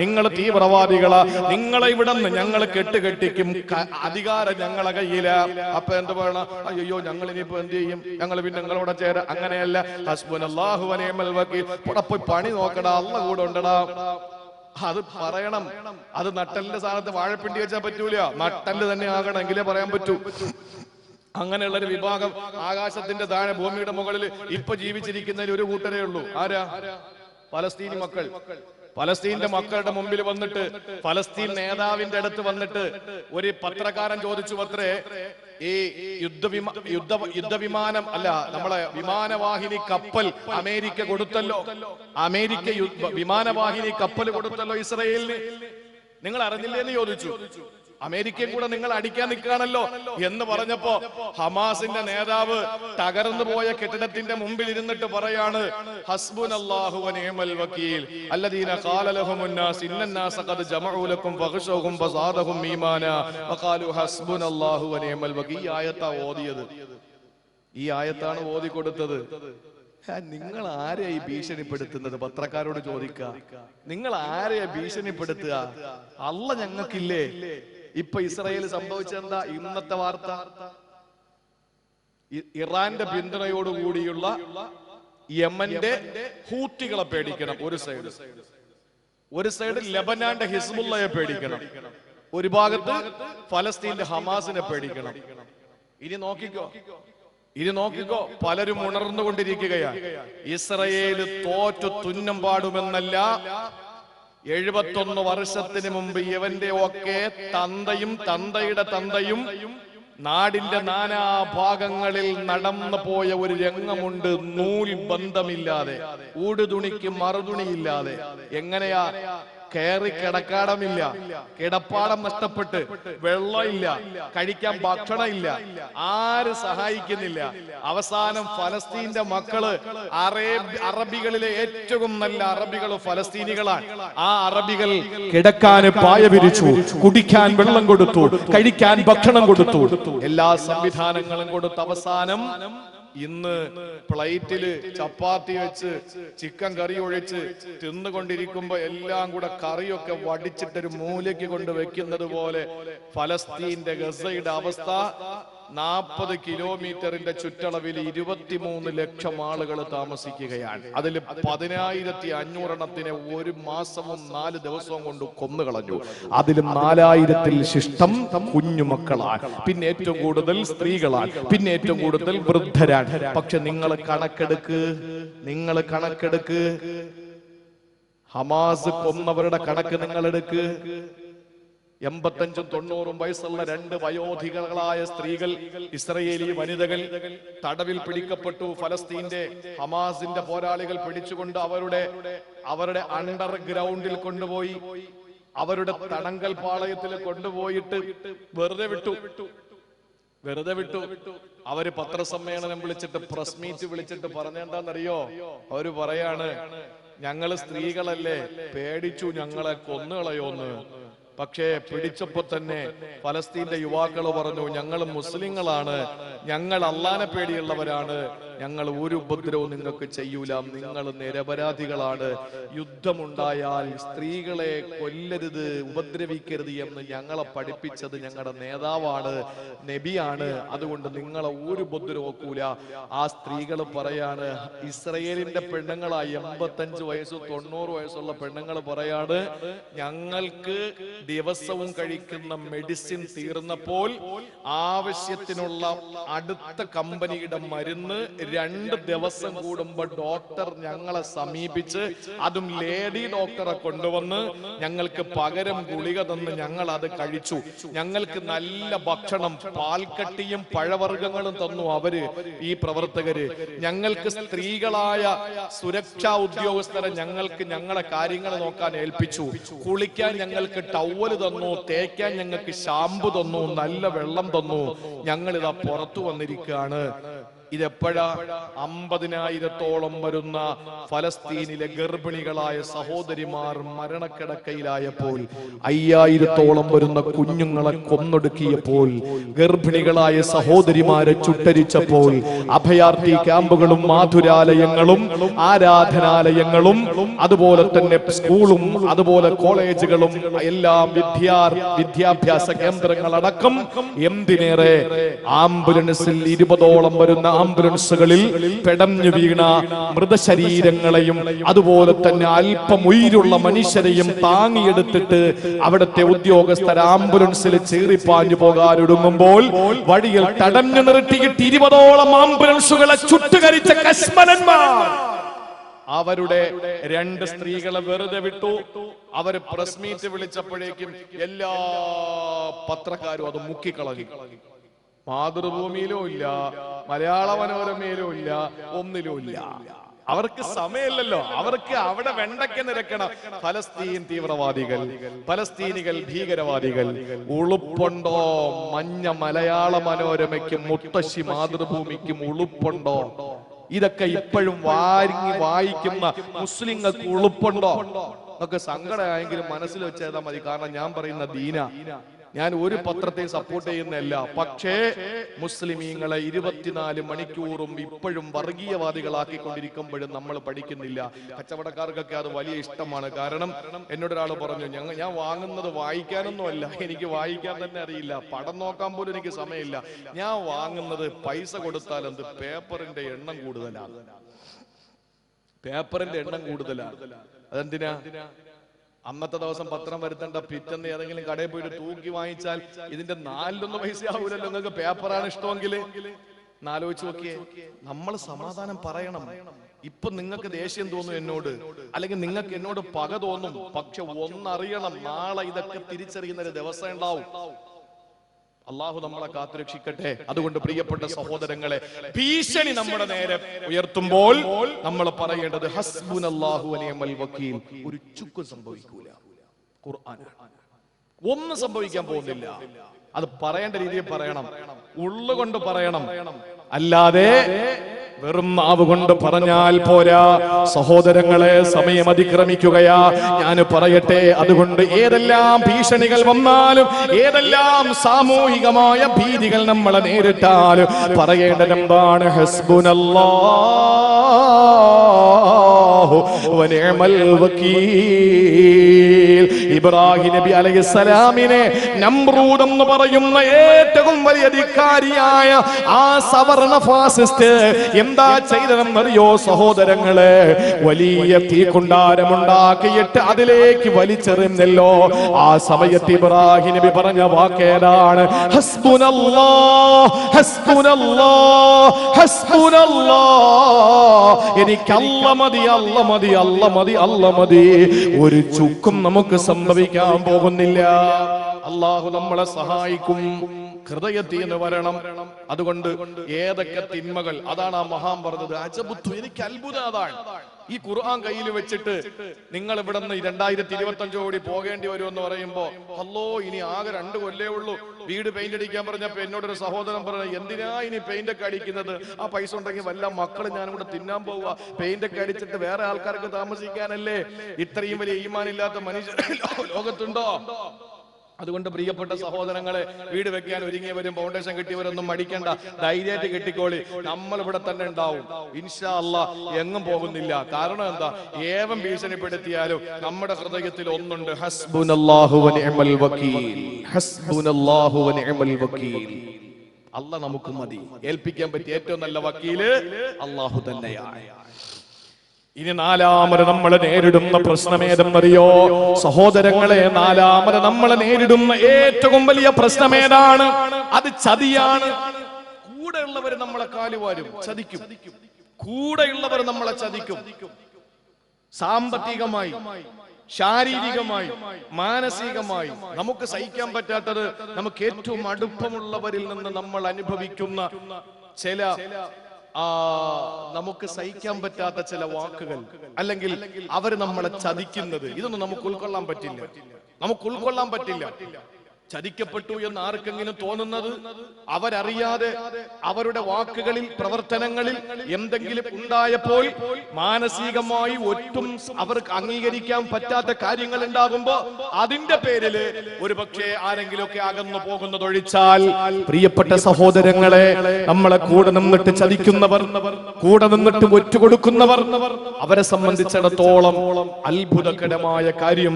നിങ്ങൾ തീവ്രവാദികളാ. നിങ്ങളെ ഇവിടെ നിന്ന് ഞങ്ങൾ കെട്ടുകെട്ടിക്കും. അധികാരം ഞങ്ങളെ കയ്യില. അപ്പൊ എന്ത് പറയണം? അയ്യോ ഞങ്ങൾ ഇനിയിപ്പോ എന്ത് ചെയ്യും? ഞങ്ങൾ പിന്നെ നിങ്ങളോടെ ചേരാ. അങ്ങനെയല്ല. ഹസ്ബുൻ അള്ളാഹു വനേമൽ വക്കീൽ ഇവിടെ പോയി പണി നോക്കടാ. അള്ള കൂടെ ഉണ്ടടാ. അത് പറയണം. അത് നട്ടലിന്റെ സ്ഥാനത്ത് വാഴപ്പിണ്ടി വെച്ചാൽ പറ്റൂല. നട്ടൽ തന്നെ ആകണം എങ്കിലേ പറയാൻ പറ്റൂ. അങ്ങനെയുള്ള ഒരു വിഭാഗം ആകാശത്തിന്റെ താഴെ ഭൂമിയുടെ മുകളിൽ ഇപ്പൊ ജീവിച്ചിരിക്കുന്നതിൽ ഒരു കൂട്ടരേ ഉള്ളൂ. ആരാ? പലസ്തീനി മക്കൾ. പലസ്തീന്റെ മക്കളുടെ മുമ്പിൽ വന്നിട്ട് ഫലസ്തീൻ നേതാവിന്റെ അടുത്ത് വന്നിട്ട് ഒരു പത്രക്കാരൻ ചോദിച്ചു അത്രേ ഈ യുദ്ധവിമാ യുദ്ധ യുദ്ധവിമാനം അല്ല നമ്മളെ വിമാനവാഹിനി കപ്പൽ അമേരിക്ക കൊടുത്തല്ലോ. അമേരിക്ക വിമാനവാഹിനി കപ്പൽ കൊടുത്തല്ലോ ഇസ്രയേലിന്. നിങ്ങൾ അറിഞ്ഞില്ലേ എന്ന് ചോദിച്ചു. അമേരിക്കയും കൂടെ നിങ്ങൾ അടിക്കാൻ നിൽക്കുകയാണല്ലോ എന്ന് പറഞ്ഞപ്പോ ഹമാസിന്റെ നേതാവ് തകർന്നു പോയ കെട്ടിടത്തിന്റെ മുമ്പിൽ ഇരുന്നിട്ട് പറയാണ് ഈ ഈ ആയത്താണ് ഓതി കൊടുത്തത്. നിങ്ങൾ ആരെയായി ഭീഷണിപ്പെടുത്തുന്നത്? പത്രക്കാരോട് ചോദിക്കുക നിങ്ങൾ ആരെയാ ഭീഷണിപ്പെടുത്തുക? അല്ല ഞങ്ങൾക്കില്ലേ? ഇപ്പൊ ഇസ്രായേൽ സംഭവിച്ചെന്താ ഇന്നത്തെ വാർത്ത. ഇറാന്റെ പിന്തുണയോടുകൂടിയുള്ള യമന്റെ ഹൂത്തികളെ പേടിക്കണം ഒരു സൈഡ്. ഒരു സൈഡ് ലബനാന്റെ ഹിസ്ബുള്ളയെ പേടിക്കണം. ഒരു ഭാഗത്ത് ഫലസ്തീന്റെ ഹമാസിനെ പേടിക്കണം. ഇനി നോക്കിക്കോ. ഇനി നോക്കിക്കോ. പലരും ഉണർന്നുകൊണ്ടിരിക്കുകയാണ്. ഇസ്രയേൽ തോറ്റു തുന്നം പാടുമെന്നല്ല എഴുപത്തൊന്ന് വർഷത്തിന് മുമ്പ് ഇവന്റെ ഒക്കെ തന്തയും തന്തയുടെ തന്തയും നാടിന്റെ നാനാഭാഗങ്ങളിൽ നടന്നു പോയ ഒരു രംഗമുണ്ട്. നൂൽ ബന്ധമില്ലാതെ ഊടുതുണിക്ക് മറുതുണിയില്ലാതെ. എങ്ങനെയാ കയറി കിടക്കാടമില്ല. കിടപ്പാടം നഷ്ടപ്പെട്ട് വെള്ളമില്ല. കഴിക്കാൻ ഭക്ഷണമില്ല. ആര് സഹായിക്കുന്നില്ല. അവസാനം ഫലസ്തീന്റെ മക്കൾ അറബികളിലെ ഏറ്റവും നല്ല അറബികൾ ഫലസ്തീനികളാണ്. ആ അറബികൾ കിടക്കാൻ പായ വിരിച്ചു കുടിക്കാൻ വെള്ളം കൊടുത്തു കഴിക്കാൻ ഭക്ഷണം കൊടുത്തു. എല്ലാ സംവിധാനങ്ങളും കൊടുത്ത് അവസാനം ഇന്ന് പ്ലേറ്റിൽ ചപ്പാത്തി വെച്ച് ചിക്കൻ കറി ഒഴിച്ച് തിന്നുകൊണ്ടിരിക്കുമ്പോ എല്ലാം കൂടെ കറിയൊക്കെ വടിച്ചിട്ടൊരു മൂലയ്ക്ക് കൊണ്ട് വെക്കുന്നത് പോലെ ഫലസ്തീന്റെ ഗസയുടെ അവസ്ഥ നാൽപ്പത് കിലോമീറ്ററിന്റെ ചുറ്റളവിൽ ഇരുപത്തിമൂന്ന് ലക്ഷം ആളുകൾ താമസിക്കുകയാണ്. അതിൽ പതിനായിരത്തി അഞ്ഞൂറെണ്ണത്തിനെ ഒരു മാസവും നാല് ദിവസവും കൊണ്ട് കൊന്നുകളഞ്ഞു. അതിലും നാലായിരത്തിൽ ശിഷ്ടം കുഞ്ഞുമക്കളാണ്. പിന്നെ ഏറ്റവും കൂടുതൽ സ്ത്രീകളാണ്. പിന്നെ ഏറ്റവും കൂടുതൽ വൃദ്ധരാണ്. പക്ഷെ നിങ്ങൾ കണക്കെടുക്ക് നിങ്ങൾ കണക്കെടുക്ക്. ഹമാസ് കൊന്നവരുടെ കണക്ക് നിങ്ങൾ എടുക്ക്. എൺപത്തഞ്ചും തൊണ്ണൂറും വയസ്സുള്ള രണ്ട് വയോധികളായ സ്ത്രീകൾ ഇസ്രയേലി വനിതകൾ തടവിൽ പിടിക്കപ്പെട്ടു. ഫലസ്തീന്റെ ഹമാസിന്റെ പോരാളികൾ പിടിച്ചുകൊണ്ട് അവരുടെ അവരുടെ അണ്ടർഗ്രൗണ്ടിൽ കൊണ്ടുപോയി. അവരുടെ തടങ്കൽ പാളയത്തിൽ കൊണ്ടുപോയിട്ട് വെറുതെ വിട്ടു. വെറുതെ വിട്ടു. അവർ പത്രസമ്മേളനം വിളിച്ചിട്ട് പ്രസ് മീറ്റ് വിളിച്ചിട്ട് പറഞ്ഞെന്താന്നറിയോ അവർ പറയാണ് ഞങ്ങൾ സ്ത്രീകളല്ലേ പേടിച്ചു ഞങ്ങളെ കൊന്നുകളയോന്ന് പക്ഷേ പിടിച്ചപ്പോ തന്നെ ഫലസ്തീന്റെ യുവാക്കൾ പറഞ്ഞു ഞങ്ങൾ മുസ്ലിങ്ങളാണ്. ഞങ്ങൾ അള്ളാനെ പേടിയുള്ളവരാണ്. ഞങ്ങൾ ഒരു ഉപദ്രവവും നിങ്ങൾക്ക് ചെയ്യൂല. നിങ്ങൾ നിരപരാധികളാണ്. യുദ്ധമുണ്ടായാൽ സ്ത്രീകളെ കൊല്ലരുത് ഉപദ്രവിക്കരുത് എന്ന് ഞങ്ങളെ പഠിപ്പിച്ചത് ഞങ്ങളുടെ നേതാവാണ് നബിയാണ്. അതുകൊണ്ട് നിങ്ങളെ ഒരു ഉപദ്രവക്കൂല ആ സ്ത്രീകൾ പറയാണ് ഇസ്രയേലിന്റെ പെണ്ണുങ്ങളായി എൺപത്തഞ്ച് വയസ്സ് തൊണ്ണൂറ് വയസ്സുള്ള പെണ്ണുങ്ങൾ പറയാണ് ഞങ്ങൾക്ക് ദിവസവും കഴിക്കുന്ന മെഡിസിൻ തീർന്നപ്പോൾ ആവശ്യത്തിനുള്ള അടുത്ത കമ്പനിയുടെ മരുന്ന് രണ്ട് ദിവസം കൂടുമ്പോ ഡോക്ടർ ഞങ്ങളെ സമീപിച്ച് അതും ലേഡി ഡോക്ടറെ കൊണ്ടുവന്ന് ഞങ്ങൾക്ക് പകരം ഗുളിക തന്ന് ഞങ്ങൾ അത് കഴിച്ചു. ഞങ്ങൾക്ക് നല്ല ഭക്ഷണം പാൽക്കട്ടിയും പഴവർഗങ്ങളും തന്നു അവർ ഈ പ്രവർത്തകര്. ഞങ്ങൾക്ക് സ്ത്രീകളായ സുരക്ഷാ ഉദ്യോഗസ്ഥരെ ഞങ്ങൾക്ക് ഞങ്ങളെ കാര്യങ്ങൾ നോക്കാൻ ഏൽപ്പിച്ചു. കുളിക്കാൻ ഞങ്ങൾക്ക് ടവൽ തന്നു തേക്കാൻ ഞങ്ങൾക്ക് ഷാമ്പു തന്നു നല്ല വെള്ളം തന്നു. ഞങ്ങളിതാ പുറത്തു വന്നിരിക്കുകയാണ്. ഇതെപ്പോഴാ? അമ്പതിനായിരത്തോളം വരുന്ന ഫലസ്തീനിലെ ഗർഭിണികളായ സഹോദരിമാർ മരണക്കിടക്കയിലായപ്പോൾ അയ്യായിരത്തോളം വരുന്ന കുഞ്ഞുങ്ങളെ കൊന്നൊടുക്കിയപ്പോൾ ഗർഭിണികളായ സഹോദരിമാരെ ചുട്ടരിച്ചപ്പോൾ അഭയാർത്ഥി ക്യാമ്പുകളും മാധുരാലയങ്ങളും ആരാധനാലയങ്ങളും അതുപോലെ തന്നെ സ്കൂളും അതുപോലെ കോളേജുകളും എല്ലാം വിദ്യാ വിദ്യാഭ്യാസ കേന്ദ്രങ്ങളടക്കം എന്തിനേറെ? ആംബുലൻസിൽ ഇരുപതോളം വരുന്ന ആംബുലൻസുകളിൽ പെടഞ്ഞു വീണ മൃതശരീരങ്ങളെയും അതുപോലെ തന്നെ അല്പം ഉയിരുള്ള മനുഷ്യരെയും താങ്ങിയെടുത്തിട്ട് അവിടുത്തെ ഉദ്യോഗസ്ഥർ ആംബുലൻസിൽ ചീറിപ്പാഞ്ഞു പോകാനൊടുങ്ങുമ്പോൾ വഴിയിൽ തടഞ്ഞു നിർത്തിയിട്ട് ഇരുപതോളം ആംബുലൻസുകളെ ചുട്ടുകരിച്ച കശ്മലന്മാർ. അവരുടെ രണ്ട് സ്ത്രീകളെ വെറുതെ വിട്ടു. അവർ പ്രസ് മീറ്റ് വിളിച്ചപ്പോഴേക്കും എല്ലാ പത്രക്കാരും അത് മുക്കിക്കളഞ്ഞു. മാതൃഭൂമിയിലും ഇല്ല മലയാള മനോരമയിലും ഇല്ല ഒന്നിലും ഇല്ല. അവർക്ക് സമയമില്ലല്ലോ. അവർക്ക് അവിടെ വെണ്ടയ്ക്ക് നിരക്കണം. ഫലസ്തീൻ തീവ്രവാദികൾ ഫലസ്തീനികൾ ഭീകരവാദികൾ. ഉളുപ്പുണ്ടോ മഞ്ഞ മലയാള മനോരമയ്ക്കും മുത്തശ്ശി മാതൃഭൂമിക്കും ഉളുപ്പുണ്ടോ? ഇതൊക്കെ ഇപ്പോഴും വാരിങ്ങി വായിക്കുന്ന മുസ്ലിങ്ങൾക്ക് ഉളുപ്പുണ്ടോ? ഒക്കെ സങ്കടമായെങ്കിലും മനസ്സിൽ വെച്ചേതാ മതി. കാരണം ഞാൻ പറയുന്ന ദീന. ഞാൻ ഒരു പത്രത്തെ സപ്പോർട്ട് ചെയ്യുന്നില്ല പക്ഷേ മുസ്ലിമീങ്ങളെ ഇരുപത്തിനാല് മണിക്കൂറും ഇപ്പോഴും വർഗീയവാദികളാക്കിക്കൊണ്ടിരിക്കുമ്പോഴും നമ്മൾ പഠിക്കുന്നില്ല. കച്ചവടക്കാർക്കൊക്കെ അത് വലിയ ഇഷ്ടമാണ്. കാരണം എന്നോട് ഒരാൾ പറഞ്ഞു ഞങ്ങൾ ഞാൻ വാങ്ങുന്നത് വായിക്കാനൊന്നും അല്ല. എനിക്ക് വായിക്കാൻ തന്നെ അറിയില്ല. പടം നോക്കാൻ പോലും എനിക്ക് സമയമില്ല. ഞാൻ വാങ്ങുന്നത് പൈസ കൊടുത്താൽ എന്ത് പേപ്പറിന്റെ എണ്ണം കൂടുതലാണ്. പേപ്പറിന്റെ എണ്ണം കൂടുതലാണ്. അതെന്തിനാ? അന്നത്തെ ദിവസം പത്രം വരുത്തേണ്ട പിറ്റെന്ന് ഏതെങ്കിലും കടയിൽ പോയിട്ട് തൂക്കി വാങ്ങിച്ചാൽ ഇതിന്റെ നാലിലൊന്നും പൈസ ആവൂലല്ലോ. നിങ്ങൾക്ക് പേപ്പറാണ് ഇഷ്ടമെങ്കിൽ. ആലോചിച്ച് നോക്കിയേ നമ്മൾ സമാധാനം പറയണം. ഇപ്പൊ നിങ്ങൾക്ക് ദേഷ്യം തോന്നും എന്നോട്. അല്ലെങ്കിൽ നിങ്ങൾക്ക് എന്നോട് പക തോന്നും. പക്ഷെ ഒന്നറിയണം നാളെ ഇതൊക്കെ തിരിച്ചറിയുന്ന ഒരു ദിവസം ഉണ്ടാവും. അള്ളാഹു നമ്മളെ കാത്തുരക്ഷിക്കട്ടെ. അതുകൊണ്ട് പ്രിയപ്പെട്ട സഹോദരങ്ങളെ ഭീഷണി നമ്മുടെ നേരെ ഉയർത്തുമ്പോൾ നമ്മൾ പറയേണ്ടത് ഹസ്ബുൻ അള്ളാഹു വക്കീൽ. ഒരു ചുക്കും സംഭവിക്കൂല. ഒന്നും സംഭവിക്കാൻ പോകുന്നില്ല. അത് പറയേണ്ട രീതിയിൽ പറയണം. ഉള്ളുകൊണ്ട് പറയണം. അല്ലാതെ വെറും നാവ് കൊണ്ട് പറഞ്ഞാൽ പോരാ. സഹോദരങ്ങളെ സമയം അതിക്രമിക്കുകയാ. ഞാൻ പറയട്ടെ അതുകൊണ്ട് ഏതെല്ലാം ഭീഷണികൾ വന്നാലും ഏതെല്ലാം സാമൂഹികമായ ഭീതികൾ നമ്മളെ നേരിട്ടാലും പറയേണ്ട നമ്പാണ് ഹസ്ബുനല്ലാഹു വനിഅമൽ വക്കീൽ. ഇബ്രാഹിം നബി അലൈഹിസ്സലാമിനെ നമ്രൂദ് എന്ന് പറയുന്ന ഏറ്റവും വലിയ അധികാരിയായ ആ സവർണ ഫാസിസ്റ്റ് എന്താ ചെയ്തതെന്നറിയോ സഹോദരങ്ങളെ? വലിയ തീക്കുണ്ടാരമുണ്ടാക്കിയിട്ട് അതിലേക്ക് വലിച്ചെറിഞ്ഞല്ലോ. ആ സമയത്ത് ഇബ്രാഹിം നബി പറഞ്ഞ വാക്കേതാണ്. എനിക്ക് അല്ല മതി അല്ല മതി അല്ല മതി അല്ല മതി. ഒരു ചുക്കും നമുക്ക് സംഭവിക്കാൻ പോകുന്നില്ല. അള്ളാഹു നമ്മളെ സഹായിക്കും. ഹൃദയത്തിൽ നിന്ന് വരണം. അതുകൊണ്ട് ഏതൊക്കെ തിന്മകൾ? അതാണ് ആ മഹാൻ പറഞ്ഞത്. അജബുത്തു എനിക്ക് അത്ഭുതം അതാണ്. ഈ ഖുർആൻ കയ്യിൽ വെച്ചിട്ട് നിങ്ങൾ ഇവിടെ നിന്ന് രണ്ടായിരത്തി ഇരുപത്തി അഞ്ചോടി പോകേണ്ടി വരും എന്ന് പറയുമ്പോ അല്ലോ ഇനി ആകെ രണ്ട് കൊല്ലേ ഉള്ളൂ. വീട് പെയിന്റ് അടിക്കാൻ പറഞ്ഞപ്പോ എന്നോടൊരു സഹോദരൻ പറഞ്ഞു എന്തിനാ ഇനി പെയിന്റ് ഒക്കെ അടിക്കുന്നത്? ആ പൈസ ഉണ്ടെങ്കിൽ വല്ല മക്കൾ ഞാനും കൂടെ തിന്നാൻ പോവുക. പെയിന്റ് ഒക്കെ അടിച്ചിട്ട് വേറെ ആൾക്കാർക്ക് താമസിക്കാനല്ലേ? ഇത്രയും വലിയ ഈമാനില്ലാത്ത മനുഷ്യർ ലോകത്തുണ്ടോ? അതുകൊണ്ട് പ്രിയപ്പെട്ട സഹോദരങ്ങളെ വീട് വെക്കാൻ ഒരുങ്ങിയവരും ഫൗണ്ടേഷൻ കിട്ടിയവരൊന്നും മടിക്കണ്ട. ധൈര്യമായിട്ട് കെട്ടിക്കോളി. നമ്മൾ ഇവിടെ തന്നെ ഉണ്ടാവും. ഇൻഷാ അല്ല എങ്ങും പോകുന്നില്ല. കാരണം എന്താ? ഏവം ഭീഷണിപ്പെടുത്തിയാലും നമ്മുടെ ഹൃദയത്തിൽ ഒന്നുണ്ട്. അല്ല നമുക്ക് മതി. ഏൽപ്പിക്കാൻ പറ്റിയ ഏറ്റവും നല്ല വക്കീൽ അള്ളാഹു തന്നെയാണ്. ഇനി നാലാമത് നമ്മൾ നേരിടുന്ന പ്രശ്നം ഏതെന്നറിയോ സഹോദരങ്ങളെ നാലാമത് നമ്മൾ നേരിടുന്ന ഏറ്റവും വലിയ പ്രശ്നം ഏതാണ് അത് ചതിയാണ്. കൂടെയുള്ളവർ നമ്മളെ കാലുവാരും ചതിക്കും. കൂടെയുള്ളവർ നമ്മളെ ചതിക്കും. സാമ്പത്തികമായി ശാരീരികമായി മാനസികമായി നമുക്ക് സഹിക്കാൻ പറ്റാത്തത് നമുക്ക് ഏറ്റവും അടുപ്പമുള്ളവരിൽ നിന്ന് നമ്മൾ അനുഭവിക്കുന്ന ചില നമുക്ക് സഹിക്കാൻ പറ്റാത്ത ചില വാക്കുകൾ അല്ലെങ്കിൽ അവർ നമ്മളെ ചതിക്കുന്നത്. ഇതൊന്നും നമുക്ക് ഉൾക്കൊള്ളാൻ പറ്റില്ല. നമുക്ക് ഉൾക്കൊള്ളാൻ പറ്റില്ല. ചതിക്കപ്പെട്ടു എന്ന് ആർക്കെങ്കിലും തോന്നുന്നത്? അവരറിയാതെ അവരുടെ വാക്കുകളിൽ പ്രവർത്തനങ്ങളിൽ എന്തെങ്കിലും ഉണ്ടായപ്പോൾ മാനസികമായി ഒട്ടും അവർക്ക് അംഗീകരിക്കാൻ പറ്റാത്ത കാര്യങ്ങൾ ഉണ്ടാകുമ്പോ അതിന്റെ പേരിൽ ഒരു പക്ഷേ ആരെങ്കിലുമൊക്കെ അകന്നു പോകുന്നതൊഴിച്ചാൽ പ്രിയപ്പെട്ട സഹോദരങ്ങളെ നമ്മളെ കൂടെ നിന്നിട്ട് ചതിക്കുന്നവർ കൂടെ നിന്നിട്ട് ഒറ്റുകൊടുക്കുന്നവർ അവരെ സംബന്ധിച്ചിടത്തോളം അത്ഭുതകരമായ കാര്യം.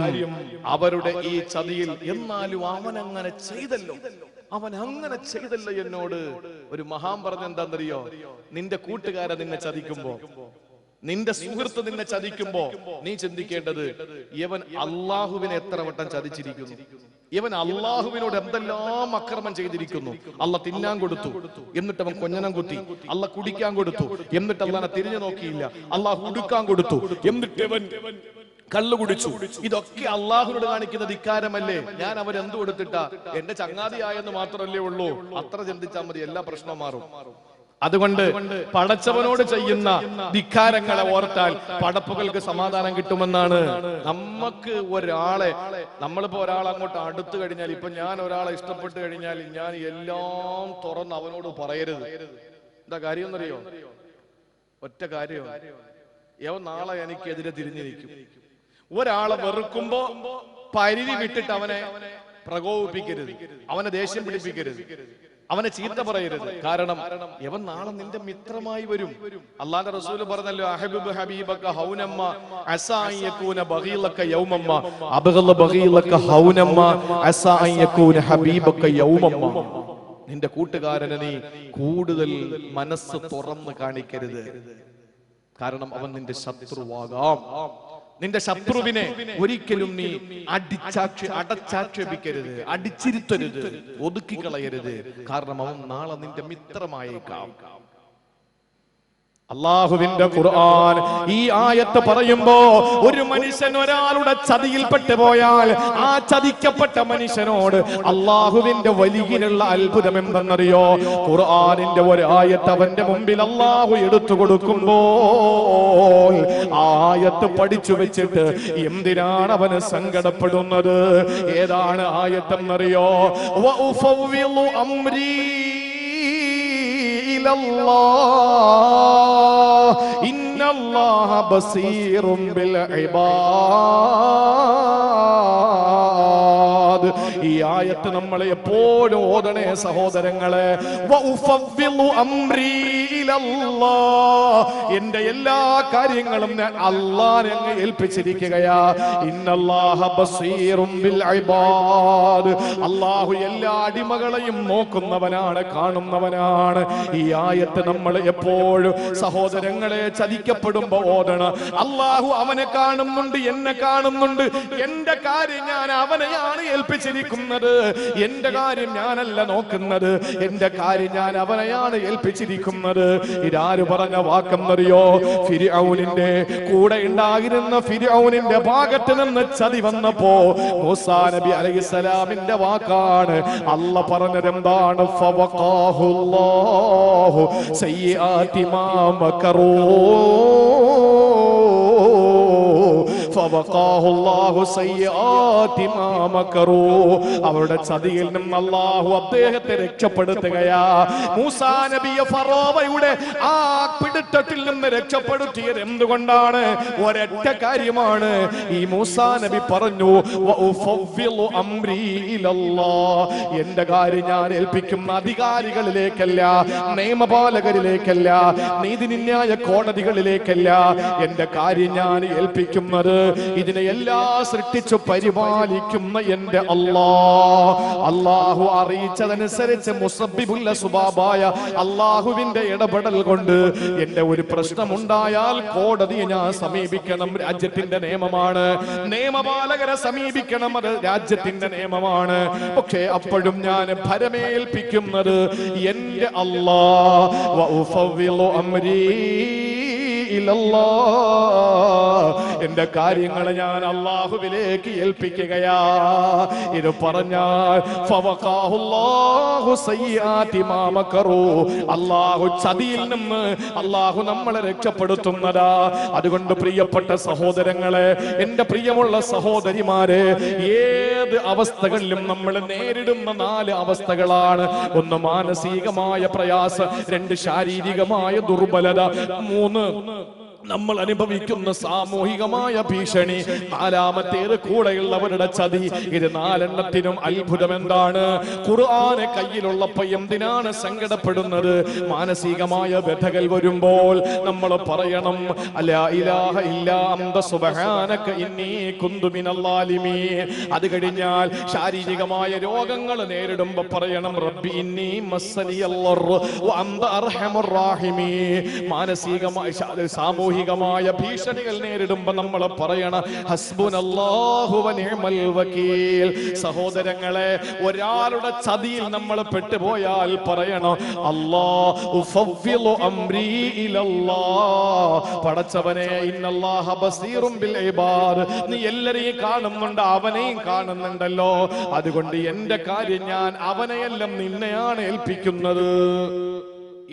അവരുടെ ഈ ചതിയിൽ എന്നാലും അവൻ അങ്ങനെ ചെയ്തല്ലോ. അവൻ അങ്ങനെ ചെയ്തല്ലോ എന്നോട് ഒരു മഹാൻ പറഞ്ഞ എന്താണെന്നറിയോ? നിന്റെ കൂട്ടുകാരെ നിന്നെ ചതിക്കുമ്പോ നിന്റെ സുഹൃത്ത് നിന്നെ ചതിക്കുമ്പോ നീ ചിന്തിക്കേണ്ടത് ഇവൻ അള്ളാഹുവിനെ എത്ര വട്ടം ചതിച്ചിരിക്കുന്നു? ഇവൻ അള്ളാഹുവിനോട് എന്തെല്ലാം അക്രമം ചെയ്തിരിക്കുന്നു? അല്ല തിന്നാൻ കൊടുത്തു എന്നിട്ട് അവൻ കൊഞ്ഞനം കുത്തി അല്ല കുടിക്കാൻ കൊടുത്തു എന്നിട്ട് അല്ലാതെ തിരിഞ്ഞു നോക്കിയില്ല അള്ളാഹു ഉടുക്കാൻ കൊടുത്തു എന്നിട്ട് ഇവൻ കള്ളു കുടിച്ചു. ഇതൊക്കെ അള്ളാഹുനോട് കാണിക്കുന്ന ധിക്കാരമല്ലേ? ഞാൻ അവരെന്ത് കൊടുത്തിട്ടാ? എന്റെ ചങ്ങാതിയായെന്ന് മാത്രമല്ലേ ഉള്ളൂ. അത്ര ചിന്തിച്ചാൽ മതി എല്ലാ പ്രശ്നവും മാറും. അതുകൊണ്ട് പടച്ചവനോട് ചെയ്യുന്ന ധിക്കാരങ്ങളെ ഓർത്താൽ പടപ്പുകൾക്ക് സമാധാനം കിട്ടുമെന്നാണ്. നമുക്ക് ഒരാളെ നമ്മളിപ്പോ ഒരാളെ അങ്ങോട്ട് അടുത്തു കഴിഞ്ഞാൽ ഇപ്പൊ ഞാൻ ഒരാളെ ഇഷ്ടപ്പെട്ട് കഴിഞ്ഞാൽ ഞാൻ എല്ലാം തുറന്ന് അവനോട് പറയരുത്. എന്താ കാര്യം എന്നറിയോ ഒറ്റ കാര്യം. യവൻ നാളെ എനിക്കെതിരെ തിരിഞ്ഞിരിക്കും. ഒരാളെ വെറുക്കുമ്പോ പരിധി വിട്ടിട്ട് അവനെ പ്രകോപിപ്പിക്കരുത്. അവനെ ദേഷ്യം പിടിപ്പിക്കരുത്. അവനെ ചീത്ത പറയരുത്. കാരണം ഇവൻ നാളെ നിന്റെ മിത്രമായി വരും. അള്ളാന്റെ റസൂൽ പറഞ്ഞല്ലോ അഹബിബ് ഹബീബക്ക ഹൗനമ്മ അസായിയക്കൂന ബഗീലക്ക യൗമമ്മ. അബഗല ബഗീലക്ക ഹൗനമ്മ അസായിയക്കൂന ഹബീബക്ക യൗമമ്മ. നിന്റെ കൂട്ടുകാരനെ നീ കൂടുതൽ മനസ്സ് തുറന്ന് കാണിക്കരുത്. കാരണം അവൻ നിന്റെ ശത്രുവാകാം. നിന്റെ ശത്രുവിനെ ഒരിക്കലും നീ അടിച്ചാക്ഷ അടച്ചാക്ഷേപിക്കരുത് അടിച്ചിരുത്തരുത് ഒതുക്കി കളയരുത് കാരണം അവൻ നാളെ നിന്റെ മിത്രമായേക്കാം. അള്ളാഹുവിന്റെ ഖുർആൻ ഈ ആയത്ത് പറയുമ്പോ ഒരു മനുഷ്യൻ ഒരാളുടെ ചതിയിൽപ്പെട്ടു പോയാൽ ആ ചതിക്കപ്പെട്ട മനുഷ്യനോട് അള്ളാഹുവിന്റെ വലിയിലുള്ള അത്ഭുതം എന്തെന്നറിയോ? ഖുർആനിന്റെ ഒരു ആയത്ത് അവന്റെ മുമ്പിൽ അള്ളാഹു എടുത്തു കൊടുക്കുമ്പോ ആയത്ത് പഠിച്ചു വെച്ചിട്ട് എന്തിനാണ് അവന് സങ്കടപ്പെടുന്നത്? ഏതാണ് ആയത്തെന്നറിയോ? അമ്രീ അംരീ الله. إن الله بصير بالعباد. ഈ ആയത്ത് നമ്മളെ എപ്പോഴും ഓതണേ സഹോദരങ്ങളെ. എന്റെ എല്ലാ കാര്യങ്ങളും ഞാൻ അള്ളാൻ അങ്ങ് ഏൽപ്പിച്ചിരിക്കുകയാ. എല്ലാ അടിമകളെയും നോക്കുന്നവനാണ് കാണുന്നവനാണ്. ഈ ആയത്ത് നമ്മൾ എപ്പോഴും സഹോദരങ്ങളെ ചതിക്കപ്പെടുമ്പോ ഓതണം. അള്ളാഹു അവനെ കാണുന്നുണ്ട് എന്നെ കാണുന്നുണ്ട്. എന്റെ കാര്യം ഞാൻ അവനെയാണ് ഏൽപ്പിച്ചിരിക്കുന്നത്. എന്റെ കാര്യം ഞാനല്ല നോക്കുന്നത്. എന്റെ കാര്യം ഞാൻ അവനെയാണ് ഏൽപ്പിച്ചിരിക്കുന്നത്. ഇതാര് പറഞ്ഞ വാക്കെന്നറിയോ? ഫിരിഔനിന്റെ കൂടെ ഉണ്ടായിരുന്ന ഫിരിഔനിന്റെ ഭാഗത്ത് നിന്ന് ചതി വന്നപ്പോ മൂസാ നബി അലൈഹിസ്സലാമിന്റെ വാക്കാണ്. അല്ല പറഞ്ഞതെന്താണ്? ഫവഖാഹുല്ലാഹു സയ്യിആതി മാ മകറൂ. അവരുടെ ചതിയിൽ നിന്ന് അള്ളാഹു അദ്ദേഹത്തെ രക്ഷപ്പെടുത്തുകയാ. മൂസാ നബിയെ ഫറോവയുടെ ആ പിടുത്തത്തിൽ നിന്ന് രക്ഷപ്പെടുത്തിയത് എന്തുകൊണ്ടാണ്? ഒരൊറ്റ കാര്യമാണ്. ഈ മൂസാ നബി പറഞ്ഞു. എന്റെ കാര്യം ഞാൻ ഏൽപ്പിക്കും അധികാരികളിലേക്കല്ല നിയമപാലകരിലേക്കല്ല നീതിന്യായ കോടതികളിലേക്കല്ല എന്റെ കാര്യം ഞാൻ ഏൽപ്പിക്കുന്നത്. ഇതിനെ എല്ലാ സൃഷ്ടിച്ചു പരിപാലിക്കുന്ന എന്റെ അല്ലാ അള്ളാഹു അറിയിച്ചതനുസരിച്ച് മുസബിബുല്ല സുബാബായ അള്ളാഹുവിന്റെ ഇടപെടൽ കൊണ്ട് എന്റെ ഒരു പ്രശ്നമുണ്ടായാൽ കോടതിയെ ഞാൻ സമീപിക്കണം രാജ്യത്തിന്റെ നിയമമാണ്. നിയമപാലകരെ സമീപിക്കണം അത് രാജ്യത്തിന്റെ നിയമമാണ്. പക്ഷേ അപ്പോഴും ഞാൻ ഭരമേൽപ്പിക്കുന്നത് എന്റെ അല്ലാ അമരീ. എന്റെ കാര്യങ്ങൾ ഞാൻ അള്ളാഹുവിലേക്ക് ഏൽപ്പിക്കുകയാ. ഇത് പറഞ്ഞാൽ. അള്ളാഹു ചതിയിൽ നിന്ന് അള്ളാഹു നമ്മളെ രക്ഷപ്പെടുത്തുന്നതാ. അതുകൊണ്ട് പ്രിയപ്പെട്ട സഹോദരങ്ങളെ എന്റെ പ്രിയമുള്ള സഹോദരിമാരെ ഏത് അവസ്ഥകളിലും നമ്മൾ നേരിടുന്ന നാല് അവസ്ഥകളാണ്. ഒന്ന് മാനസികമായ പ്രയാസം രണ്ട് ശാരീരികമായ ദുർബലത മൂന്ന് നമ്മൾ അനുഭവിക്കുന്ന സാമൂഹികമായ ഭീഷണി. നാലാമത്തേത് കൂടെയുള്ളവരുടെ ചതി. ഇത് നാലെണ്ണത്തിനും അത്ഭുതം എന്താണ് ഖുർആാനെ കയ്യിലുള്ളപ്പോ എന്തിനാണ് സങ്കടപ്പെടുന്നത്? മാനസികമായ വ്യഥകൾ വരുമ്പോൾ നമ്മൾ പറയണം അത് കഴിഞ്ഞാൽ ശാരീരികമായ രോഗങ്ങൾ നേരിടുമ്പോ പറയണം റബ്ബി ഇന്നി മാനസികമായ ശാ- സാമൂഹികമായ ഭീഷണികൾ നേരിടുമ്പോൾ നമ്മൾ പറയണം ഹസ്ബുനല്ലാഹു വ നിഅമൽ വക്കീൽ. സഹോദരങ്ങളെ ഒരാളുടെ ചതിയിൽ നമ്മൾ പെട്ടുപോയാൽ പറയണം അല്ലാഹു ഉഫവ്വിലു പടച്ചവനെ ബിൽ ഇബാദ്. നീ എല്ലാരെയും കാണുന്നുണ്ട് അവനെയും കാണുന്നുണ്ടല്ലോ. അതുകൊണ്ട് എന്റെ കാര്യം ഞാൻ അവനെയെല്ലാം നിന്നെയാണ് ഏൽപ്പിക്കുന്നത്.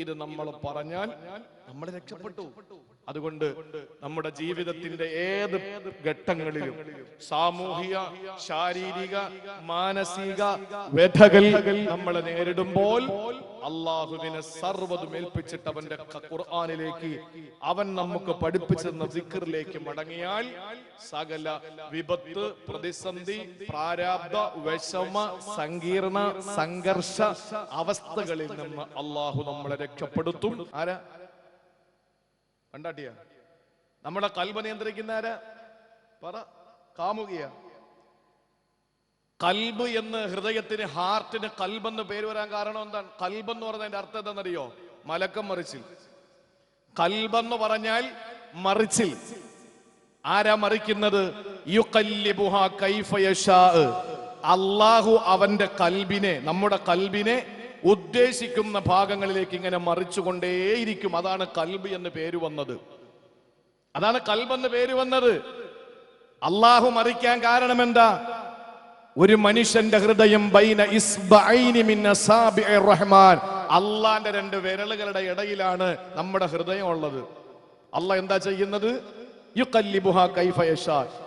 ഇത് നമ്മൾ പറഞ്ഞാൽ നമ്മൾ രക്ഷപ്പെട്ടു. അതുകൊണ്ട് നമ്മുടെ ജീവിതത്തിന്റെ ഏത് ഘട്ടങ്ങളിലും സാമൂഹിക ശാരീരിക മാനസിക വ്യഥകൾ നമ്മളെ നേരിടുമ്പോൾ അള്ളാഹുവിനെ സർവതും ഏൽപ്പിച്ചിട്ട് അവന്റെ ഖുർആാനിലേക്ക് അവൻ നമുക്ക് പഠിപ്പിച്ചെന്ന സിക്കറിലേക്ക് മടങ്ങിയാൽ സകല വിപത്ത് പ്രതിസന്ധി പ്രാരാബ്ദ വിഷമ സങ്കീർണ സംഘർഷ അവസ്ഥകളിൽ നിന്ന് അള്ളാഹു നമ്മളെ രക്ഷപ്പെടുത്തും. ആരാ? കണ്ടാട്ടിയ? നമ്മുടെ കൽബ നിയന്ത്രിക്കുന്ന പറ കാമുകിയ? കൽബ് എന്ന് ഹൃദയത്തിന് ഹാർട്ടിന് കൽബെന്ന് പേര് വരാൻ കാരണം എന്താണ്? കൽബെന്ന് പറഞ്ഞതിന്റെ അർത്ഥം എന്താണെന്നറിയോ? മലക്കം മറിച്ചിൽ. കൽബെന്ന് പറഞ്ഞാൽ മറിച്ചിൽ. ആരാ മറിക്കുന്നത്? കൈഫ. അള്ളാഹു അവന്റെ കൽബിനെ നമ്മുടെ കൽബിനെ ഉദ്ദേശിക്കുന്ന ഭാഗങ്ങളിലേക്ക് ഇങ്ങനെ മറിച്ചുകൊണ്ടേയിരിക്കും. അതാണ് കൽബ് എന്ന് പേര് വന്നത്. അതാണ് കൽബ് എന്ന് പേര് വന്നത്. അള്ളാഹു മറിക്കാൻ കാരണം എന്താ? ഒരു മനുഷ്യന്റെ ഹൃദയം ബൈന റഹ്മാൻ. അള്ളാന്റെ രണ്ട് വിരലുകളുടെ ഇടയിലാണ് നമ്മുടെ ഹൃദയം ഉള്ളത്. അല്ല എന്താ ചെയ്യുന്നത്.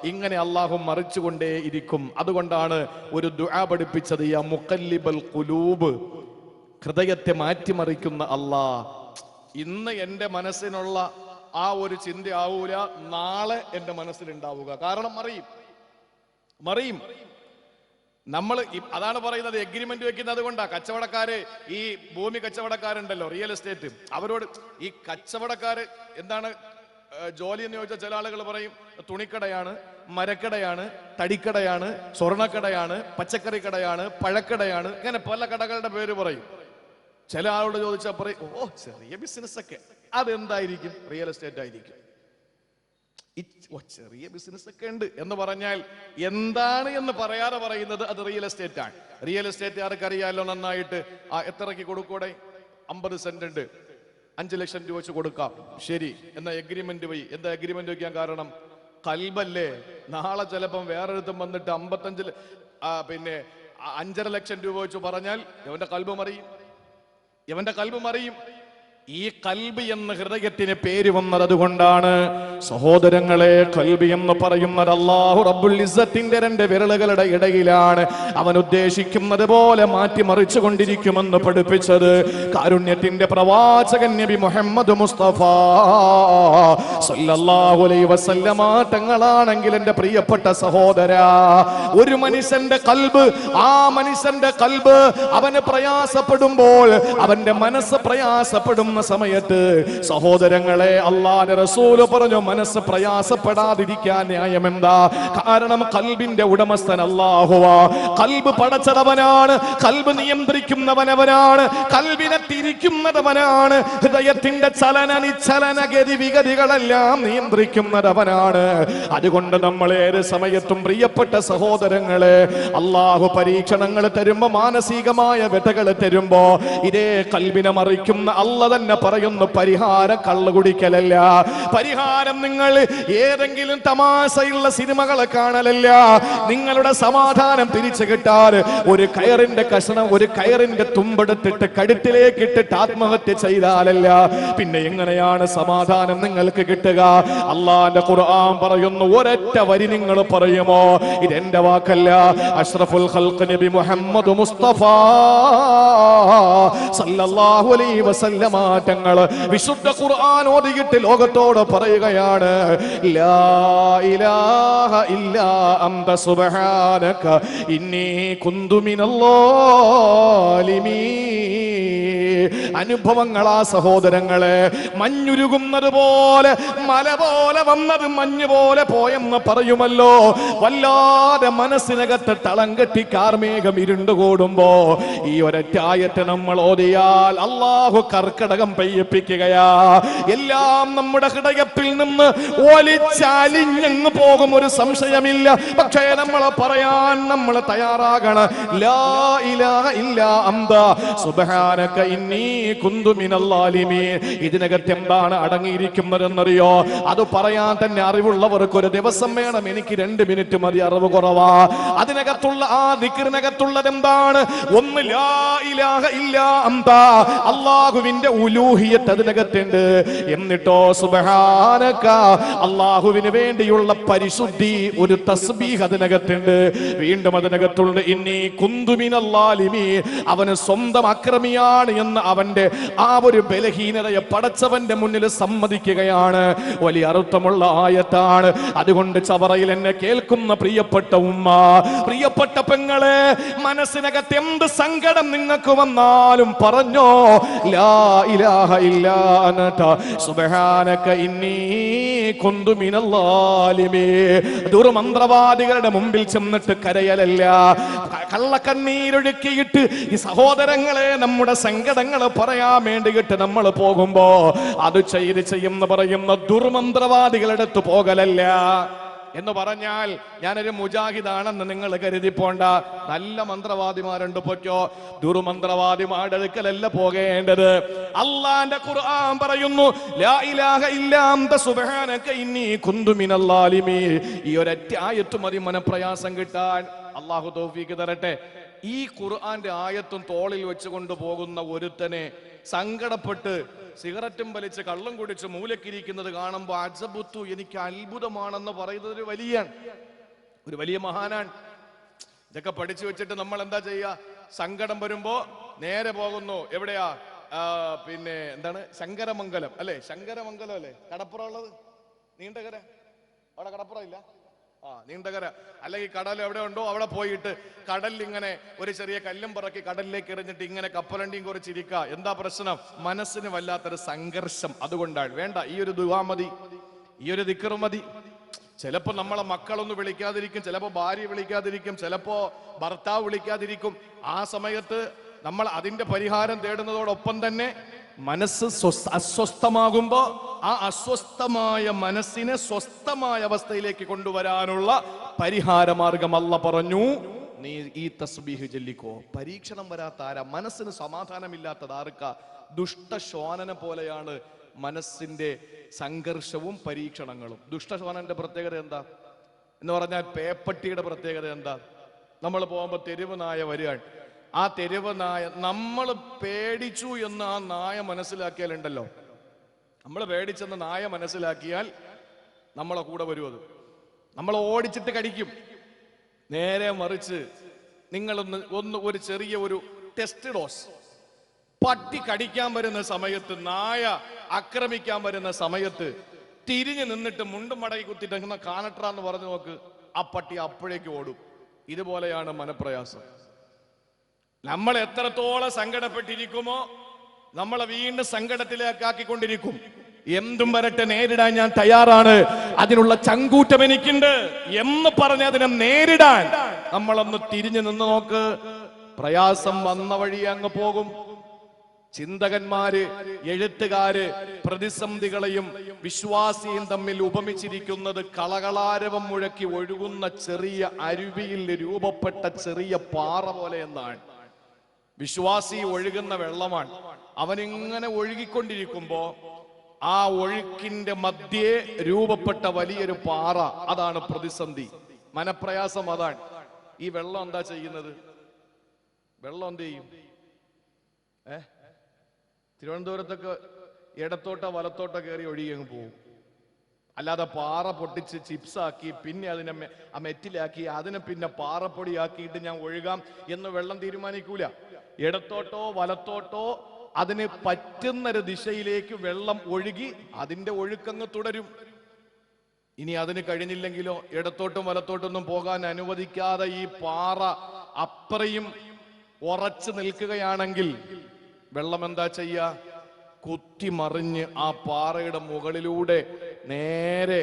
ഇങ്ങനെ അള്ളാഹു മറിച്ചുകൊണ്ടേ ഇരിക്കും അതുകൊണ്ടാണ് ഒരു ദുആ പഠിപ്പിച്ചത് യാ മുഖല്ലിബൽ ഖുലൂബ്. ഹൃദയത്തെ മാറ്റിമറിക്കുന്ന അല്ലാ ഇന്ന് എന്റെ മനസ്സിനുള്ള ആ ഒരു ചിന്ത ആവൂല നാളെ എന്റെ മനസ്സിലുണ്ടാവുക. കാരണം മറിയും മറിയും. നമ്മൾ അതാണ് പറയുന്നത് എഗ്രിമെന്റ് വെക്കുന്നത് കൊണ്ടാ കച്ചവടക്കാര് ഈ ഭൂമി കച്ചവടക്കാരുണ്ടല്ലോ റിയൽ എസ്റ്റേറ്റ് അവരോട് ഈ കച്ചവടക്കാര് എന്താണ് ജോലി എന്ന് ചോദിച്ചാൽ ചില ആളുകൾ പറയും തുണിക്കടയാണ് മരക്കടയാണ് തടിക്കടയാണ് സ്വർണക്കടയാണ് പച്ചക്കറി കടയാണ് പഴക്കടയാണ് ഇങ്ങനെ പല കടകളുടെ പേര് പറയും. ചില ആളോട് ചോദിച്ചാൽ പറയും ഓ ചെറിയ ബിസിനസ് ഒക്കെ. അതെന്തായിരിക്കും? റിയൽ എസ്റ്റേറ്റ് ആയിരിക്കും. ചെറിയ ബിസിനസ് ഒക്കെ ഉണ്ട് എന്ന് പറഞ്ഞാൽ എന്താണ് എന്ന് പറയാതെ പറയുന്നത് അത് റിയൽ എസ്റ്റേറ്റ് ആണ്. റിയൽ എസ്റ്റേറ്റ് ആർക്കറിയാലോ നന്നായിട്ട്? ആ എത്രയ്ക്ക് കൊടുക്കൂടെ? അമ്പത് സെന്റ് ഉണ്ട്. അഞ്ചു ലക്ഷം രൂപ വെച്ച് കൊടുക്കാം. ശരി എന്ന എഗ്രിമെന്റ് പോയി. എന്താ എഗ്രിമെന്റ് വയ്ക്കാൻ കാരണം? കൽബല്ലേ? നാളെ ചിലപ്പം വേറൊരിടത്തും വന്നിട്ട് അമ്പത്തഞ്ച് പിന്നെ അഞ്ചര ലക്ഷം രൂപ വെച്ച് പറഞ്ഞാൽ അവന്റെ കൽബ് മറിയും. ഇവന്റെ കൽബ് മറിയും. ഈ കൽബ് എന്ന ഹൃദയത്തിന് പേര് വന്നത് അതുകൊണ്ടാണ് സഹോദരങ്ങളെ കൽബി എന്ന് പറയുന്നത് അള്ളാഹു റബ്ബുൽ ഇസ്സത്തിന്റെ രണ്ട് വിരലുകളുടെ ഇടയിലാണ് അവൻ ഉദ്ദേശിക്കുന്നത് പോലെ മാറ്റിമറിച്ചു കൊണ്ടിരിക്കുമെന്ന് പഠിപ്പിച്ചത്. കാരുണ്യത്തിന്റെ പ്രവാചകൻ നബി മുഹമ്മദ് മുസ്തഫ സല്ലല്ലാഹു അലൈഹി വസല്ലമ തങ്ങളാണെങ്കിൽ എന്റെ പ്രിയപ്പെട്ട സഹോദര ഒരു മനുഷ്യന്റെ കൽബ് ആ മനുഷ്യന്റെ കൽബ് അവന് പ്രയാസപ്പെടുമ്പോൾ അവന്റെ മനസ്സ് പ്രയാസപ്പെടുന്ന സമയത്ത് സഹോദരങ്ങളെ അള്ളാന്റെ റസൂൽ പറഞ്ഞു മനസ്സ് പ്രയാസപ്പെടാതിരിക്കാൻ ന്യായം എന്താ കാരണം കൽബിന്റെ ഉടമസ്ഥൻ അള്ളാഹുവാ. കൽബ് പടച്ചതവനാണ് കൽബ് നിയന്ത്രിക്കുന്നവനവനാണ് കൽബിനെ തിരിക്കുന്നതവനാണ് ഹൃദയത്തിന്റെ ചലന ഗതി വിഗതികളെല്ലാം നിയന്ത്രിക്കുന്നതവനാണ്. അതുകൊണ്ട് നമ്മൾ ഏത് സമയത്തും പ്രിയപ്പെട്ട സഹോദരങ്ങളെ അള്ളാഹു പരീക്ഷണങ്ങൾ തരുമ്പോ മാനസികമായ വ്യതകൾ തരുമ്പോ ഇതേ കൽബിനെ മറിക്കുന്ന അല്ല തന്നെ തന്നെ പറയുന്നു പരിഹാരം കള്ളു കുടിക്കലല്ല. പരിഹാരം നിങ്ങൾ ഏതെങ്കിലും തമാശയുള്ള സിനിമകളെ കാണലല്ല. നിങ്ങളുടെ സമാധാനം തിരിച്ചു കിട്ടാൻ ഒരു കയറിന്റെ കഷണം ഒരു കയറിന്റെ തുമ്പെടുത്തിട്ട് കടുത്തിലേക്ക് ഇട്ടിട്ട് ആത്മഹത്യ ചെയ്താലല്ല. പിന്നെ എങ്ങനെയാണ് സമാധാനം നിങ്ങൾക്ക് കിട്ടുക? അള്ളാന്റെ ഖുർആൻ പറയുന്നു ഒരൊറ്റ വരി നിങ്ങൾ പറയുമോ? ഇതെന്റെ വാക്കല്ല. അഷ്റഫുൽ ഖൽഖ് നബി മുഹമ്മദ് മുസ്തഫ സല്ലല്ലാഹു അലൈഹി വസല്ലമ തങ്ങൾ വിശുദ്ധ ഖുർആൻ ഓതിയിട്ട് ലോകത്തോട് പറയുകയാണ് ലാ ഇലാഹ സുബ്ഹാനക ഇന്നി കുന്തു അനുഭവങ്ങളാ സഹോദരങ്ങളെ മഞ്ഞുരുകുന്നത് പോലെ മല പോലെ വന്നത് മഞ്ഞ് പോലെ പോയെന്ന് പറയുമല്ലോ. വല്ലാതെ മനസ്സിനകത്ത് തളം കെട്ടി കാർമേഘം ഇരുണ്ടുകൂടുമ്പോ ഈ ഒരറ്റായത്തെ നമ്മൾ ഓതിയാൽ അള്ളാഹു കർക്കടകം പെയ്യിപ്പിക്കുകയാ. എല്ലാം നമ്മുടെ ഹൃദയത്തിൽ നിന്ന് ഒലിച്ചാലിഞ്ഞങ്ങ് പോകും ഒരു സംശയമില്ല. പക്ഷേ നമ്മൾ പറയാൻ നമ്മൾ തയ്യാറാകണം. ലാ ഇലാഹ ഇല്ലാ അന്ത. സുബ്ഹാനക ഇന്നി കുന്തു ഇതിനകത്ത് എന്താണ് അടങ്ങിയിരിക്കുന്നതെന്നറിയോ? അത് പറയാൻ തന്നെ അറിവുള്ളവർക്ക് ഒരു ദിവസം വേണം. എനിക്ക് രണ്ട് മിനിറ്റ് മതി അറിവ് കുറവാ. അതിനകത്തുള്ള ആ ദിക്കറിനകത്തുള്ളത് എന്താണ്? ഒന്ന് ലാ ഇലാഹ ഇല്ല അന്ത. അള്ളാഹുവിന്റെ ഉലൂഹിയത്ത് അതിനകത്തുണ്ട്. എന്നിട്ടോ സുബ്ഹാനക അള്ളാഹുവിന് വേണ്ടിയുള്ള പരിശുദ്ധി ഒരു തസ്ബീഹ് അതിനകത്തുണ്ട്. വീണ്ടും അതിനകത്തുണ്ട് ഇനി കുന്തുമിനല്ലാലിമി അവന് സ്വന്തം അക്രമിയാണ് എന്ന് അവന്റെ ആ ഒരു ബലഹീനതയെ പടച്ചവന്റെ മുന്നിൽ സമ്മതിക്കുകയാണ്. വലിയ അർത്ഥമുള്ള ആയത്താണ്. അതുകൊണ്ട് ചവറയിൽ എന്നെ കേൾക്കുന്ന പ്രിയപ്പെട്ട ഉമ്മ പ്രിയപ്പെട്ട പെങ്ങളെ മനസ്സിനകത്ത് എന്ത് സങ്കടം നിങ്ങൾക്ക് വന്നാലും പറഞ്ഞോ ലാ ഇലാഹ ഇല്ലാ സുബ്ഹാനക ഇന്നി കുന്തു ദുർമന്ത്രവാദികളുടെ മുമ്പിൽ ചെന്നിട്ട് കരയലല്ല. കള്ളക്കണ്ണീരൊഴുക്കിയിട്ട് ഈ സഹോദരങ്ങളെ നമ്മുടെ സങ്കടങ്ങൾ പറയാൻ വേണ്ടിയിട്ട് നമ്മൾ പോകുമ്പോ അത് ചെയ്ത് ചെയ്യുന്ന പറയുന്ന ദുർമന്ത്രവാദികളെടുത്ത് പോകലല്ല. എന്ന് പറഞ്ഞാൽ ഞാനൊരു മുജാഹിദാണെന്ന് നിങ്ങൾ കരുതി പോണ്ട നല്ല മന്ത്രവാദിമാരുണ്ട് പൊയ്ക്കോ. ദുർമന്ത്രവാദിമാരുടെ അടുക്കലല്ല പോകേണ്ടത്? അള്ളാന്റെ ഖുർആൻ പറയുന്നു ലാ ഇലാഹ ഇല്ലാ അന്ത സുബ്ഹാനക ഇന്നി കുന്തു മിനൽ ലാലിമീൻ. ഈ ഒരൊറ്റ ആയത്ത് മതി മനപ്രയാസം കിട്ടാൻ. അള്ളാഹു തൗഫീക്ക് തരട്ടെ. ഈ ഖുർആന്റെ ആയത്തും തോളിൽ വെച്ചുകൊണ്ട് പോകുന്ന ഒരുത്തനെ സങ്കടപ്പെട്ട് സിഗരറ്റും വലിച്ച് കള്ളം കുടിച്ച് മൂലക്കിരിക്കുന്നത് കാണുമ്പോൾ അജബുത്തു എനിക്ക് അത്ഭുതമാണെന്ന് പറയുന്നത് ഒരു വലിയ ഒരു വലിയ മഹാനാണ്. ഇതൊക്കെ പഠിച്ചു വെച്ചിട്ട് നമ്മൾ എന്താ ചെയ്യുക? സങ്കടം വരുമ്പോ നേരെ പോകുന്നു. എവിടെയാ? പിന്നെ എന്താണ്? ശങ്കരമംഗലം. അല്ലെ? ശങ്കരമംഗലം അല്ലേ? കടപ്പുറ ഉള്ളത്? നീണ്ടകര? അവിടെ കടപ്പുറ ഇല്ല? ആ നീണ്ടകര അല്ലെങ്കിൽ കടൽ എവിടെ ഉണ്ടോ അവിടെ പോയിട്ട് കടലിൽ ഇങ്ങനെ ഒരു ചെറിയ കല്ലും പറക്കി കടലിലേക്ക് എറിഞ്ഞിട്ട് ഇങ്ങനെ കപ്പലണ്ടിയും കുറച്ചിരിക്കുക എന്താ പ്രശ്നം? മനസ്സിന് വല്ലാത്തൊരു സംഘർഷം അതുകൊണ്ടാണ്. വേണ്ട ഈ ഒരു ദുവാ മതി. ഈ ഒരു ദിക്കർ മതി. ചിലപ്പോ നമ്മളെ മക്കളൊന്നും വിളിക്കാതിരിക്കും ചിലപ്പോൾ ഭാര്യ വിളിക്കാതിരിക്കും ചിലപ്പോൾ ഭർത്താവ് വിളിക്കാതിരിക്കും. ആ സമയത്ത് നമ്മൾ അതിന്റെ പരിഹാരം തേടുന്നതോടൊപ്പം തന്നെ മനസ്സ് അസ്വസ്ഥമാകുമ്പോൾ അസ്വസ്ഥമാകുമ്പോ ആ അസ്വസ്ഥമായ മനസ്സിനെ സ്വസ്ഥമായ അവസ്ഥയിലേക്ക് കൊണ്ടുവരാനുള്ള പരിഹാര മാർഗം അല്ല പറഞ്ഞു. നീ ഈ തസ്ബീഹ് ചൊല്ലിക്കോ. പരീക്ഷണം വരാത്ത ആരാ? മനസ്സിന് സമാധാനമില്ലാത്തത് ആർക്ക? ദുഷ്ടശോനനെ പോലെയാണ് മനസ്സിന്റെ സംഘർഷവും പരീക്ഷണങ്ങളും. ദുഷ്ടശോനന്റെ പ്രത്യേകത എന്താ? എന്ന് പറഞ്ഞാൽ പേപ്പട്ടിയുടെ പ്രത്യേകത എന്താ? നമ്മൾ പോകുമ്പോൾ തെരുവ് നായ വരികയാണ്. ആ തെരുവ് നായ നമ്മൾ പേടിച്ചു എന്ന് ആ നായ മനസ്സിലാക്കിയാലുണ്ടല്ലോ. നമ്മൾ പേടിച്ചെന്ന് നായ മനസ്സിലാക്കിയാൽ നമ്മളെ കൂടെ വരും അത്. നമ്മൾ ഓടിച്ചിട്ട് കടിക്കും. നേരെ മറിച്ച് നിങ്ങളൊന്ന് ഒന്ന് ഒരു ചെറിയ ഒരു ടെസ്റ്റ് ഡോസ് പട്ടി കടിക്കാൻ വരുന്ന സമയത്ത് നായ ആക്രമിക്കാൻ വരുന്ന സമയത്ത് തിരിഞ്ഞു നിന്നിട്ട് മുണ്ടും മടക്കി കുത്തിട്ട് കാണട്ര എന്ന് പറഞ്ഞു നോക്ക്. ആ പട്ടി അപ്പോഴേക്ക് ഓടും. ഇതുപോലെയാണ് മനപ്രയാസം. നമ്മൾ എത്രത്തോളം സങ്കടപ്പെട്ടിരിക്കുമോ നമ്മളെ വീണ്ടും സങ്കടത്തിലേക്കാക്കിക്കൊണ്ടിരിക്കും. എന്തും വരട്ടെ നേരിടാൻ ഞാൻ തയ്യാറാണ്. അതിനുള്ള ചങ്കൂറ്റം എനിക്കുണ്ട് എന്ന് പറഞ്ഞ് അതിനെ നേരിടാൻ നമ്മളൊന്ന് തിരിഞ്ഞു നിന്ന് നോക്ക്. പ്രയാസം വന്ന വഴി അങ്ങ് പോകും. ചിന്തകന്മാര് എഴുത്തുകാര് പ്രതിസന്ധികളെയും വിശ്വാസിയും തമ്മിൽ ഉപമിച്ചിരിക്കുന്നത് കളകളാരവം മുഴക്കി ഒഴുകുന്ന ചെറിയ അരുവിയിൽ രൂപപ്പെട്ട ചെറിയ പാറ പോലെ എന്നാണ്. വിശ്വാസി ഒഴുകുന്ന വെള്ളമാണ്. അവനിങ്ങനെ ഒഴുകിക്കൊണ്ടിരിക്കുമ്പോ ആ ഒഴുക്കിന്റെ മധ്യേ രൂപപ്പെട്ട വലിയൊരു പാറ അതാണ് പ്രതിസന്ധി. മനപ്രയാസം അതാണ്. ഈ വെള്ളം എന്താ ചെയ്യുന്നത്? വെള്ളം എന്ത് ചെയ്യും? ഏ? തിരുവനന്തപുരത്തൊക്കെ ഇടത്തോട്ടോ വലത്തോട്ടോ കയറി ഒഴുകിയങ്ങ് പോവും. അല്ലാതെ പാറ പൊട്ടിച്ച് ചിപ്സ് ആക്കി പിന്നെ അതിനെ മെറ്റിലാക്കി അതിനെ പിന്നെ പാറപ്പൊടിയാക്കിയിട്ട് ഞാൻ ഒഴുകാം എന്ന് വെള്ളം തീരുമാനിക്കൂല. ഇടത്തോട്ടോ വലത്തോട്ടോ അതിന് പറ്റുന്നൊരു ദിശയിലേക്ക് വെള്ളം ഒഴുകി അതിന്റെ ഒഴുക്കങ്ങ് തുടരും. ഇനി അതിന് കഴിഞ്ഞില്ലെങ്കിലോ ഇടത്തോട്ടും വലത്തോട്ടൊന്നും പോകാൻ അനുവദിക്കാതെ ഈ പാറ അത്രയും ഉറച്ചു നിൽക്കുകയാണെങ്കിൽ വെള്ളം എന്താ ചെയ്യ കുത്തി കുത്തിമറിഞ്ഞ് ആ പാറയുടെ മുകളിലൂടെ നേരെ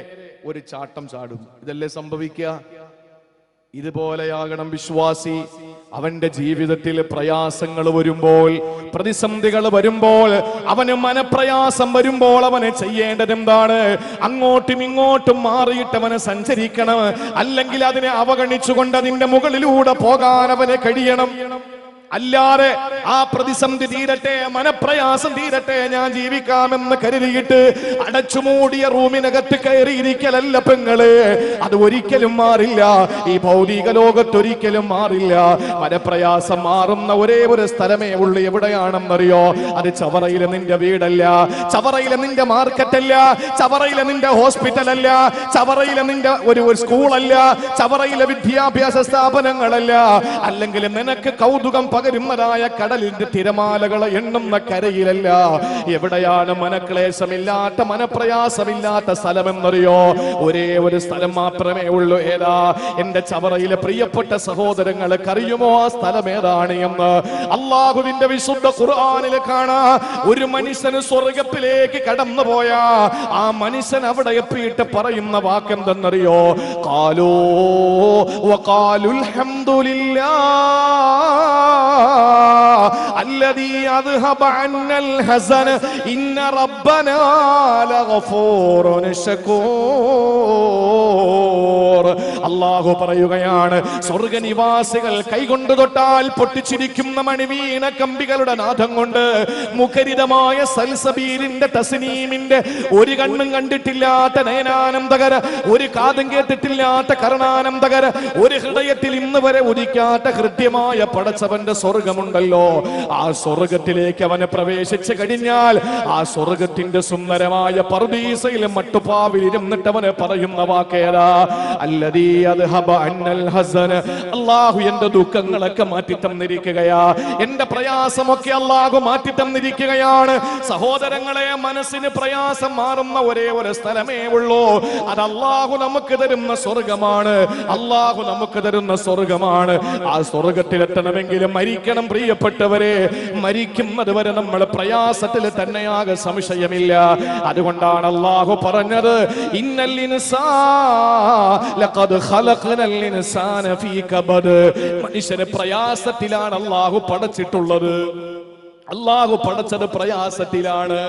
ഒരു ചാട്ടം ചാടും. ഇതല്ലേ സംഭവിക്കുക? ഇതുപോലെയാകണം വിശ്വാസി. അവന്റെ ജീവിതത്തിൽ പ്രയാസങ്ങൾ വരുമ്പോൾ പ്രതിസന്ധികൾ വരുമ്പോൾ അവന് മനപ്രയാസം വരുമ്പോൾ അവന് ചെയ്യേണ്ടത് എന്താണ്? അങ്ങോട്ടും ഇങ്ങോട്ടും മാറിയിട്ട് അവന് സഞ്ചരിക്കണം. അല്ലെങ്കിൽ അതിനെ അവഗണിച്ചുകൊണ്ട് അതിന്റെ മുകളിലൂടെ പോകാൻ അവന് കഴിയണം. അല്ലാതെ ആ പ്രതിസന്ധി തീരട്ടെ മനപ്രയാസം തീരട്ടെ ഞാൻ ജീവിക്കാമെന്ന് കരുതിയിട്ട് അടച്ചുമൂടിയ റൂമിനകത്ത് കയറിയിരിക്കലല്ല പെങ്ങൾ. അത് ഒരിക്കലും മാറില്ല. ഈ ഭൗതിക ലോകത്ത് ഒരിക്കലും മാറില്ല. മനപ്രയാസം മാറുന്ന ഒരേ ഒരു സ്ഥലമേ ഉള്ളു. എവിടെയാണെന്നറിയോ? അത് ചവറയിലെ നിന്റെ വീടല്ല. ചവറയിലെ നിന്റെ മാർക്കറ്റല്ല. ചവറയിലെ നിന്റെ ഹോസ്പിറ്റൽ അല്ല ചവറയിലെ നിന്റെ ഒരു സ്കൂളല്ല. ചവറയിലെ വിദ്യാഭ്യാസ സ്ഥാപനങ്ങളല്ല. അല്ലെങ്കിൽ നിനക്ക് കൗതുകം പകരുന്നതായ കടലിന്റെ തിരമാലകളെ എണ്ണുന്ന കരയിലല്ല. എവിടെയാണ് മനക്ലേശമില്ലാത്ത മനപ്രയാസമില്ലാത്ത സ്ഥലമെന്നറിയോ? ഒരേ ഒരു സ്ഥലം മാത്രമേ ഉള്ളൂ. ഏതാ? എന്റെ ചവറയിലെ പ്രിയപ്പെട്ട സഹോദരങ്ങൾ കറിയുമോ? ആ സ്ഥലം ഏതാണ് എന്ന് അള്ളാഹുവിന്റെ വിശുദ്ധ ഖുർആനിൽ കാണാ. ഒരു മനുഷ്യന് സ്വർഗത്തിലേക്ക് കടന്നു പോയാ ആ മനുഷ്യൻ അവിടെ എത്തിയിട്ട് പറയുന്ന വാക്കെന്തെന്നറിയോ? കാലോ കാലുൽ ഹംദുലില്ലാ. الذي أذهب عنا الحزن إن ربنا لغفور شكور അള്ളാഹു പറയുകയാണ് സ്വർഗനിവാസികൾ കൈകൊണ്ട് തൊട്ടാൽ പൊട്ടിച്ചിരിക്കുന്ന മണിവീണ കമ്പികളുടെ നാഥം കൊണ്ട് മുഖരിതമായ സൽസബീലിന്റെ തസ്നീമിന്റെ ഒരു കണ്ണും കണ്ടിട്ടില്ലാത്ത നയനാനന്ദകര ഒരു കാതും കേട്ടിട്ടില്ലാത്ത കരുണാനന്ദകര ഒരു ഹൃദയത്തിൽ ഇന്ന് വരെ ഉദിക്കാത്ത ഹൃദ്യമായ പടച്ചവന്റെ സ്വർഗമുണ്ടല്ലോ. ആ സ്വർഗത്തിലേക്ക് അവന് പ്രവേശിച്ചു കഴിഞ്ഞാൽ ആ സ്വർഗത്തിന്റെ സുന്ദരമായ പർദീസയിലും മട്ടുപാവിൽ ഇരുന്നിട്ട് അവനെ പറയുന്ന വാക്കേതാ? അല്ലതീ അള്ളാഹു എന്റെ ദുഃഖങ്ങളൊക്കെ മാറ്റി തന്നിരിക്കുകയാ എന്റെ പ്രയാസമൊക്കെ അള്ളാഹു മാറ്റി തന്നിരിക്കുകയാണ് സഹോദരങ്ങളെ മനസ്സിന് പ്രയാസം മാറുന്ന ഒരേ ഒരു സ്ഥലമേ ഉള്ളൂ. അത് അള്ളാഹു നമുക്ക് തരുന്ന സ്വർഗമാണ്. അള്ളാഹു നമുക്ക് തരുന്ന സ്വർഗമാണ്. ആ സ്വർഗത്തിലെത്തണമെങ്കിൽ മരിക്കണം പ്രിയപ്പെട്ടവരെ. മരിക്കുന്നത് വരെ നമ്മൾ പ്രയാസത്തിൽ തന്നെയാകെ സംശയമില്ല. അതുകൊണ്ടാണ് അള്ളാഹു പറഞ്ഞത് മനുഷ്യനെ പ്രയാസത്തിലാണ് അള്ളാഹു പടച്ചിട്ടുള്ളത്. അള്ളാഹു പടച്ചത് പ്രയാസത്തിലാണ്.